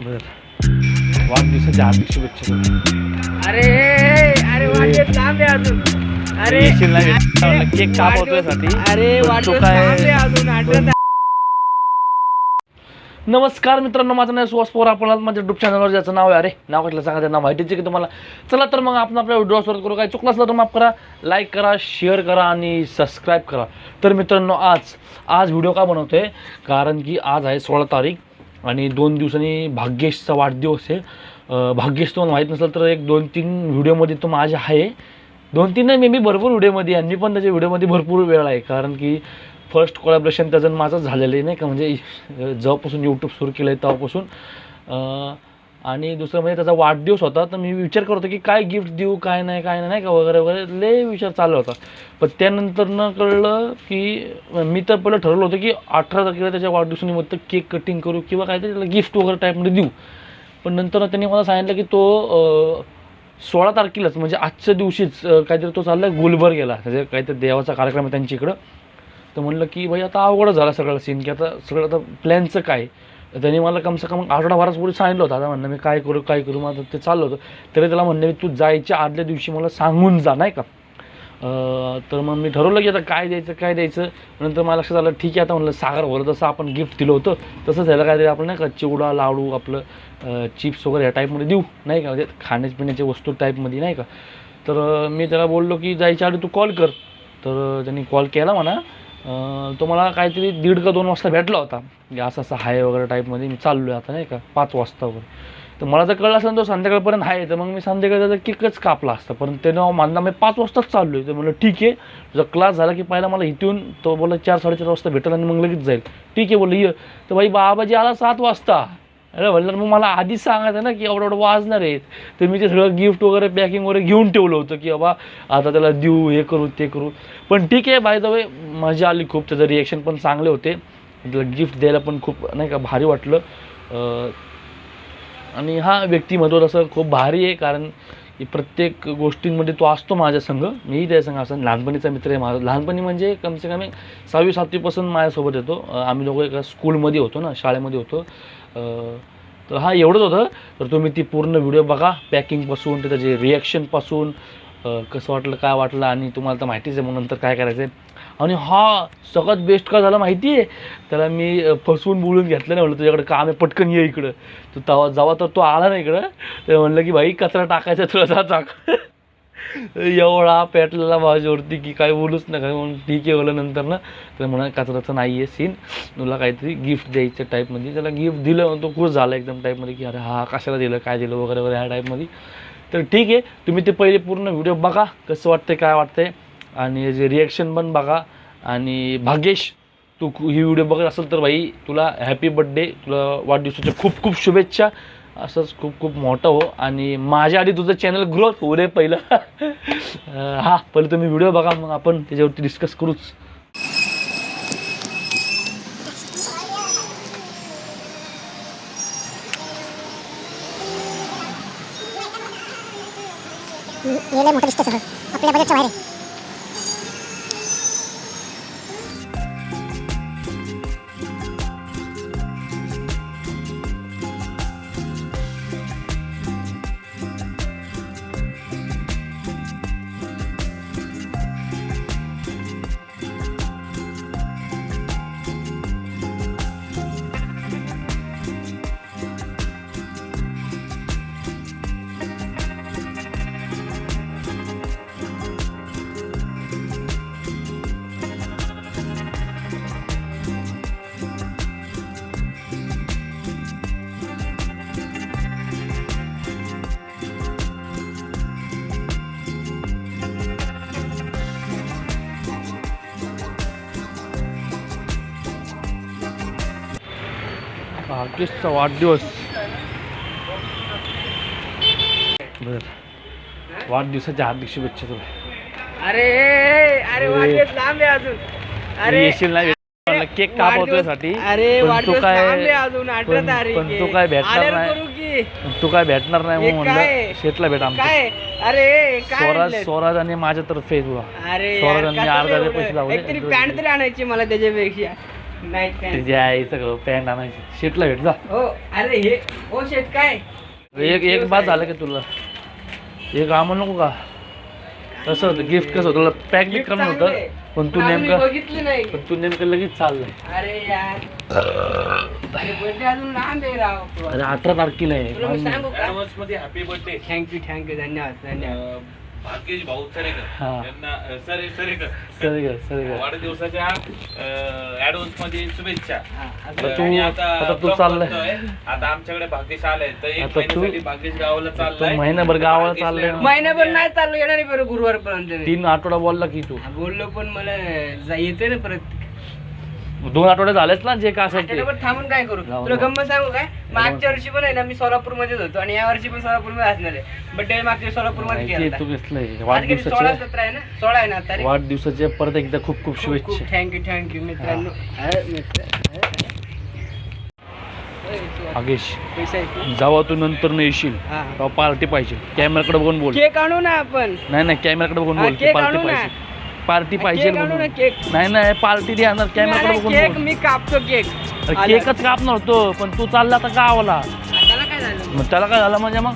बर. वाढदिवसाच्या हार्दिक शुभेच्छा. अरे अरे वाढदिवस लांब आहे अजून. अरे येशील ना केक. अरे पण तू वाढदिवस काय- लांब आहे अजून आठवत नमस्कार मित्रांनो माझं नाव सुहास पवार. आपण आज माझ्या युट्यूब चॅनलवर ज्याचं नाव आहे अरे नाव म्हटलं सांगा त्यांना माहितीच की तुम्हाला? चला तर मग आपण आपल्या व्हिडिओ सुरू करू. काय चुकलं असलं तर माफ करा. लाईक करा शेअर करा आणि सबस्क्राईब करा. तर मित्रांनो आज आज व्हिडिओ का बनवतोय? कारण की आज आहे सोळा तारीख. आणि दोन दिवसांनी भाग्येशचा वाढदिवस आहे. भाग्येश तुम्हाला माहीत नसेल तर एक दोन तीन व्हिडिओमध्ये तो माझ्या आहे. दोन तीन नाही मे बी भरपूर व्हिडिओमध्ये आणि मी पण त्याच्या व्हिडिओमध्ये भरपूर वेळ आहे. कारण की फर्स्ट कोलॅबरेशन त्याचं माझंच माझं झालेलं आहे नाही का? म्हणजे जेव्हापासून यूट्यूब सुरू केलं आहे तेव्हापासून आणि दुसरं म्हणजे त्याचा वाढदिवस होता तर मी विचार करतो की काय गिफ्ट देऊ काय नाही काय नाही नाही का वगैरे वगैरे लय विचार चालू होता. पण त्यानंतर न कळलं की मी तर पहिलं ठरवलं होतं की अठरा तारखेला त्याच्या वाढदिवसानिमित्त केक कटिंग करू किंवा काहीतरी त्याला गिफ्ट वगैरे टाईपमध्ये देऊ. पण नंतर त्यांनी मला सांगितलं की तो सोळा तारखेलाच म्हणजे आजच्या दिवशीच काहीतरी तो चालला गुलबर्गेला म्हणजे काहीतरी देवाचा कार्यक्रम आहे त्यांच्या इकडं. तर म्हणलं की भाई आता अवघडच झाला सगळं सीन की आता सगळं आता प्लॅनचं काय? तर त्यांनी मला कमसे कम आठवडाभराच पुढे सांगितलं होतं. आता म्हणणं मी काय करू काय करू मग ते चाललं होतं. तरी त्याला म्हणलं तू जायच्या आदल्या दिवशी मला सांगून जा नाही का? तर मग मी ठरवलं की आता काय द्यायचं काय द्यायचं? नंतर मला लक्षात आलं ठीक आहे आता म्हणलं सागर भरत जसं आपण गिफ्ट दिलं होतं तसंच ह्याला काहीतरी आपण नाही का चिवडा लाडू आपलं चिप्स वगैरे ह्या टाईपमध्ये देऊ नाही का? म्हणजे खाण्यापिण्याच्या वस्तू टाईपमध्ये नाही का? तर मी त्याला बोललो की जायच्या आधी तू कॉल कर. तर त्यांनी कॉल केला म्हणा. तो मला काहीतरी दीड का दोन वाजता भेटला होता. म्हणजे असं असं हाय वगैरे टाईपमध्ये मी चाललो आहे आता नाही का पाच वाजता वगैरे. तर मला जर कळलं असं तो संध्याकाळपर्यंत आहे तर मग मी संध्याकाळी त्याचा किकच कापला असता. पण त्यानं मानला मी पाच वाजताच चाललो आहे तर म्हणलं ठीक आहे जर क्लास झाला की पहिला मला इथून तो बोला चार साडेचार वाजता भेटेल आणि मग लगेच जाईल. ठीक आहे बोललं ये. तर भाई बाबाजी आला सात वाजता. अरे म्हणलं मग मला आधीच सांगायचं ना की एवढं एवढं वाजणार आहेत तर मी ते सगळं गिफ्ट वगैरे पॅकिंग वगैरे घेऊन ठेवलं होतं की बाबा आता त्याला देऊ हे करू ते करू. पण ठीक आहे बाय द वे मजा आली खूप त्याचं रिॲक्शन पण चांगले होते. त्याला गिफ्ट द्यायला पण खूप नाही का भारी वाटलं. आणि हा व्यक्तिमत्व तसं खूप भारी आहे कारण की प्रत्येक गोष्टींमध्ये तो असतो माझ्या संघ मीही त्या संघ असं लहानपणीचा मित्र आहे माझा. लहानपणी म्हणजे कमसे कमी सहावी सातवीपासून माझ्यासोबत येतो. आम्ही लोक एका स्कूलमध्ये होतो ना शाळेमध्ये होतो. तर हा एवढंच होतं. तर तुम्ही ती पूर्ण व्हिडिओ बघा पॅकिंगपासून ते त्याचे रिॲक्शनपासून कसं वाटलं काय वाटलं आणि तुम्हाला तर माहितीच आहे मग नंतर काय करायचं आहे आणि हा सगळ्यात बेस्ट का झाला माहिती आहे? त्याला मी फसवून बोलून घेतलं नाही म्हणलं तुझ्याकडे काम आहे पटकन ये इकडं. तर तवा जावा तर तो आला नाही इकडं तर म्हणलं की भाई कचरा टाकायचा तुला जा टाक एवढा पेटलेला माझ्यावरती की काय बोलूच नका. म्हणून ठीक आहे बोललं नंतर ना. तर म्हणा कचराचं नाही आहे सीन तुला काहीतरी गिफ्ट द्यायचं टाईपमध्ये त्याला गिफ्ट दिलं तो खुश झाला एकदम टाईपमध्ये की अरे हा कशाला दिलं? काय दिलं? वगैरे वगैरे ह्या टाईपमध्ये तर ठीक आहे. तुम्ही ते पहिले पूर्ण व्हिडिओ बघा. कसं वाटतंय काय वाटतंय. आणि जे रिॲक्शन पण बघा. आणि भाग्येश तू ही व्हिडिओ बघत असेल तर भाई तुला हॅपी बड्डे तुला वाढदिवसाच्या खूप खूप शुभेच्छा. असंच खूप खूप मोठं हो. आणि माझ्या आधी तुझं चॅनल ग्रोथ होऊ दे पहिलं. हां हा तुम्ही व्हिडिओ बघा मग आपण त्याच्यावरती डिस्कस करूच. मोठं दिसतं सगळं. आपल्या बजेटच्या बाहेर भाग्येशचा वाढदिवस. बर. वाढदिवसाच्या हार्दिक शुभेच्छा तुला. अरे अरे वाढदिवस लांब आहे अजून. अरे येशील ना म्हणलं केक कापवतोय वाढदिवस- साठी अरे तू काय अजून अठरा पण- तारीख पण आहे. तू काय भेटणार नाही. तू काय भेटणार नाही हे? म्हणलं. शेतला भेट आमच्या काय? अरे स्वराज? स्वराज आणि माझ्या तर्फे तुला. अरे स्वराज आणि अर्धा? पैसे लावले. पॅन्ट तरी आणायची मला त्याच्यापेक्षा. नाईट पॅन्ट तुझ्या आई सगळं पॅन्ट आणायची. शेटला भेट जा. हो अरे हे हो शेट काय? एक एक बाद झालं की तुला? एक आम्हाला नको का? कसं होतं? गिफ्ट कसं होतं? तुला पॅक बी करणं होतं. पण तू नेमकं बघितलं नाही. पण तू नेमकं लगेच चाललंय. अरे यार. बर्थडे अजून लांब आहे राव. अरे अठरा तारखेला तुला मी आहे सांगू का? ऍडव्हान्समध्ये happy birthday thank you thank you धन्यवाद धन्यवाद. भाग्येश भाऊ सरेकर हा. यांना अ, सरे सरेकर वाढदिवसाच्या ऍडव्हान्समध्ये शुभेच्छा आता तू- आणि आता तू चाललाय. बनतोय. आता आमच्याकडे भाग्येश आलाय तर एक आता तू- महिन्यासाठी भाग्येश गावाला तू चाललाय महिनाभर गावाला भाग्येशला चाललाय ना. advance महिनाभर नाही चालू येणार आहे बरं गुरुवारपर्यंत मी. तीन आठवडा बोलला की तू हा, बोललो पण मला जा- येते ना परत दोन आठवडे झालेच ना जे का असेल ते. थांबून काय करू? जाऊ तुला दे. गंमत सांगू काय? मागच्या वर्षी पण आहे ना मी सोलापूर मध्येच होतो आणि या वर्षी पण सोलापूरमध्ये असणार आहे. बड्डे मागच्या सोलापूरमध्ये माहिती आहे तू केला घेतलंय सोळा सतरा आहे ना? सोळा आहे ना तारीख वाढदिवसाचे परत एकदा खूप खूप शुभेच्छा. थँक्यू थँक्यू मित्रांनो. अरे, मित्र अरे. अरे, आगेश पैसा आहे जेव्हा तू नंतर न येशील. हा. तेव्हा पार्टी पाहिजे. कॅमेराकडे बघून बोल. केक आणू ना आपण. नाही नाही कॅमेराकडे बघून हा, बोल केक पार्टी ना. पाहिजे. पार्टी पाहिजे केक म्हणून. नाही नाही पार्टी नाही, बघून केक मी कापतो केक. केकच कापणार होतो पण तू चालला तर गावाला. त्याला काय झालं? मग त्याला काय झालं म्हणजे मग?